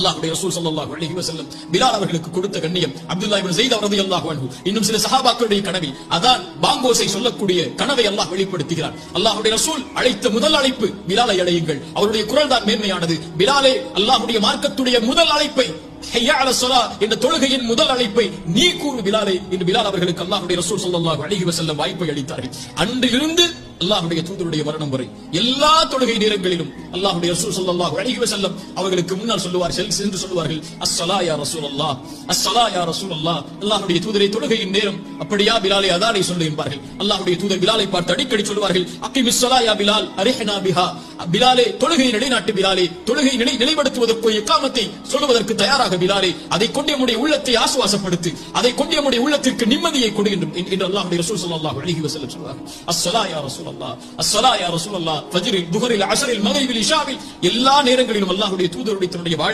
அல்லாஹுடைய ரசூல் சல்லாஹு அலஹி வசல்லம் பிலால் அவர்களுக்கு கொடுத்த கண்ணியம் அப்துல்லாஹ் இப்னு ஸைத் ரலியல்லாஹு அன்ஹு. இன்னும் சில சஹாபாக்களுடைய கனவில் அதான் பாங்கோசை சொல்லக்கூடிய கனவை அல்லாஹ் வெளிப்படுத்துகிறார். அல்லாஹுடைய ரசூல் அழைத்த முதல் அழைப்பு பிலாலை அழையுங்கள் அவருடைய குரல் தான் மேன்மையானது. பிலாலே அல்லாஹுடைய மார்க்கத்துடைய முதல் அழைப்பை என்ற தொழுகையின் முதல் அழைப்பை நீ கூறு பிலாலே என்று பிலால் அவர்களுக்கு அல்லாஹுடைய ரசூல் ஸல்லல்லாஹு அலைஹி வசல்லம் வாய்ப்பை அளித்தார்கள். அன்றிலிருந்து அல்லாஹுடைய தூதருடைய மரணம் வரை எல்லா தொழுகை நேரங்களிலும் அல்லாஹுடைய ரசூல் ஸல்லல்லாஹு அலைஹி செல்லம் அவர்களுக்கு முன்னால் சொல்லுவார் செல் சென்று சொல்லுவார்கள் அஸ்ஸலா யா ரசூலல்லாஹ் அஸ்ஸலா யா ரசூலல்லாஹ். அல்லாஹுடைய தூதரை தொழுகையின் நேரம் அப்படியா பிலாலை அதானை சொல்லு என்பார்கள். அல்லாஹுடைய தூதர் பிலாலை பார்த்து அடிக்கடி சொல்லுவார்கள் அக்கி மிஸ்ஸலா யா பிலால் அரிஹனா பிஹா. பிலாலே தொழுகையை நிலைநாட்டு பிலாலே தொழுகை நிலை நிலைப்படுத்துவதற்கு இக்காமத்தை சொல்லுவதற்கு தயாராக பிலாலே அதை கொண்டு நம்முடைய உள்ளத்தை ஆசுவாசப்படுத்து அதை கொண்டு நம்முடைய உள்ளத்திற்கு நிம்மதியை கொடு என்று அல்லாஹுடைய ரசூல் ஸல்லல்லாஹு அழகி வசல்லம் சொல்வார்கள். அஸ்ஸலா யா ரசூலல்லாஹ். அஸ்ஸலா யா ரசூலல்லாஹ். ஃபஜ்ரில் துஹரில் அஸ்ரில் மக்ரிபில் இஷாவில் எல்லா நேரங்களிலும் அல்லாஹ்வுடைய தூதருடைய தன்னுடைய வாழ்